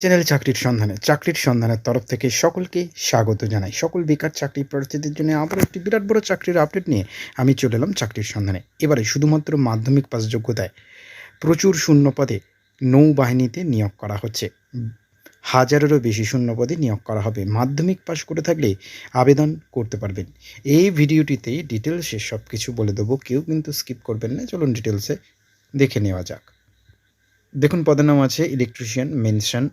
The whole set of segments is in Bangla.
চ্যানেল চাকরির সন্ধানে, চাকরির সন্ধানের তরফ থেকে সকলকে স্বাগত জানাই। সকল বেকার চাকরি প্রার্থীদের জন্য আবার একটি বিরাট বড় চাকরির আপডেট নিয়ে আমি চলে এলাম চাকরির সন্ধানে। এবারে শুধুমাত্র মাধ্যমিক পাস যোগ্যতায় প্রচুর শূন্য পদে নৌবাহিনীতে নিয়োগ করা হচ্ছে। হাজারেরও বেশি শূন্য পদে নিয়োগ করা হবে। মাধ্যমিক পাস করে থাকলে আবেদন করতে পারবেন। এই ভিডিওটিতে ডিটেলসে সব কিছু বলে দেবো। কেউ কিন্তু স্কিপ করবেন না। চলুন ডিটেলসে দেখে নেওয়া যাক। দেখুন, পদের নাম আছে electrician mention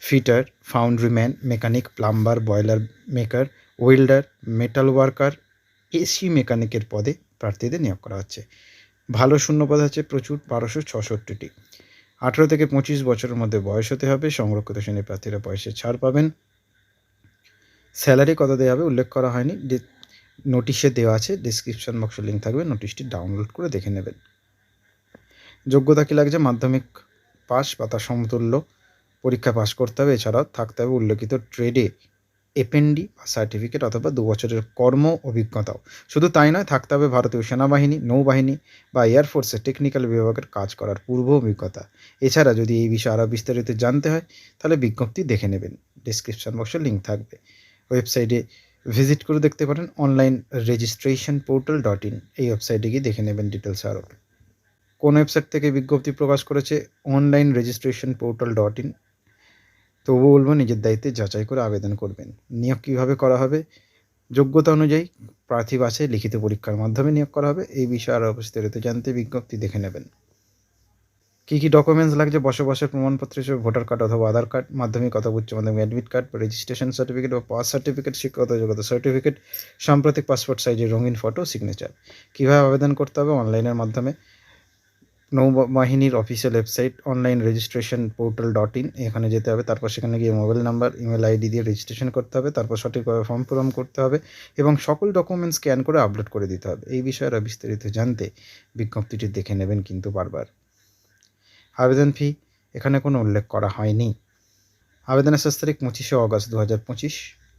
fitter foundryman mechanic, plumber, boiler maker, welder, metal worker, AC মেকানিকের পদে প্রার্থীদের নিয়োগ করা হচ্ছে। ভালো শূন্যপদ আছে প্রচুর, বারোশো ছষট্টিটি। আঠেরো থেকে পঁচিশ বছরের মধ্যে বয়স হতে হবে, সংরক্ষিত শ্রেণির প্রার্থীরা বয়সে ছাড় পাবেন। স্যালারি কত দেওয়া হবে উল্লেখ করা হয়নি নোটিশে দেওয়া আছে, ডিসক্রিপশন বক্সে লিঙ্ক থাকবে, নোটিশটি ডাউনলোড করে দেখে নেবেন। যোগ্যতা কী লাগছে? মাধ্যমিক পাস বা তার সমতুল্য। পরীক্ষা পাস করতে হবে। এছাড়াও থাকতে হবে উল্লেখিত ট্রেডে এপেন্ডি বা সার্টিফিকেট অথবা দু বছরের কর্ম অভিজ্ঞতাও। শুধু তাই নয়, থাকতে হবে ভারতীয় সেনাবাহিনী, নৌবাহিনী বা এয়ারফোর্সের টেকনিক্যাল বিভাগের কাজ করার পূর্ব অভিজ্ঞতা। এছাড়া যদি এই বিষয়ে আরও বিস্তারিত জানতে হয়, তাহলে বিজ্ঞপ্তি দেখে নেবেন। ডিসক্রিপশন বক্সে লিঙ্ক থাকবে। ওয়েবসাইটে ভিজিট করে দেখতে পারেন online registration portal dot in এই ওয়েবসাইটে গিয়ে দেখে নেবেন ডিটেলস আরও। কোন ওয়েবসাইট থেকে বিজ্ঞপ্তি প্রকাশ করেছে? Online registration portal dot in তবুও বলব নিজের দায়িত্বে যাচাই করে আবেদন করবেন। নিয়োগ কীভাবে করা হবে? যোগ্যতা অনুযায়ী প্রার্থী বাছে লিখিত পরীক্ষার মাধ্যমে নিয়োগ করা হবে। এই বিষয়ে আরও বিস্তারিত জানতে বিজ্ঞপ্তি দেখে নেবেন। কী কী ডকুমেন্টস লাগছে? বসবাসের প্রমাণপত্র হিসেবে ভোটার কার্ড অথবা আধার কার্ড, মাধ্যমিক অথবা উচ্চ মাধ্যমিক অ্যাডমিট কার্ড রেজিস্ট্রেশন সার্টিফিকেট বা পাস সার্টিফিকেট শিক্ষাগত যোগ্যতা সার্টিফিকেট সাম্প্রতিক পাসপোর্ট সাইজের রঙিন ফটো সিগনেচার কীভাবে আবেদন করতে হবে? অনলাইনের মাধ্যমে নৌবাহিনীর official website online registration portal dot in এখানে যেতে হবে। তারপর সেখানে গিয়ে মোবাইল নাম্বার ইমেল আইডি দিয়ে রেজিস্ট্রেশন করতে হবে। তারপর সঠিকভাবে ফর্ম পূরণ করতে হবে এবং সকল ডকুমেন্ট স্ক্যান করে আপলোড করে দিতে হবে। এই বিষয়ে আরও বিস্তারিত জানতে বিজ্ঞপ্তিটি দেখে নেবেন কিন্তু বারবার। আবেদন ফি এখানে কোনো উল্লেখ করা হয়নি। আবেদনের শেষ তারিখ পঁচিশে অগস্ট দু হাজার পঁচিশ।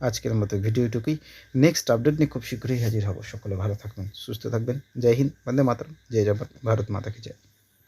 আজকের মতো ভিডিওটুকুই নেক্সট আপডেট নিয়ে খুব শীঘ্রই হাজির হব। সকলে ভালো থাকবেন, সুস্থ থাকবেন। জয় হিন্দ, বন্দে মাতরম, জয় জগৎ ভারত মাতা কি জয়।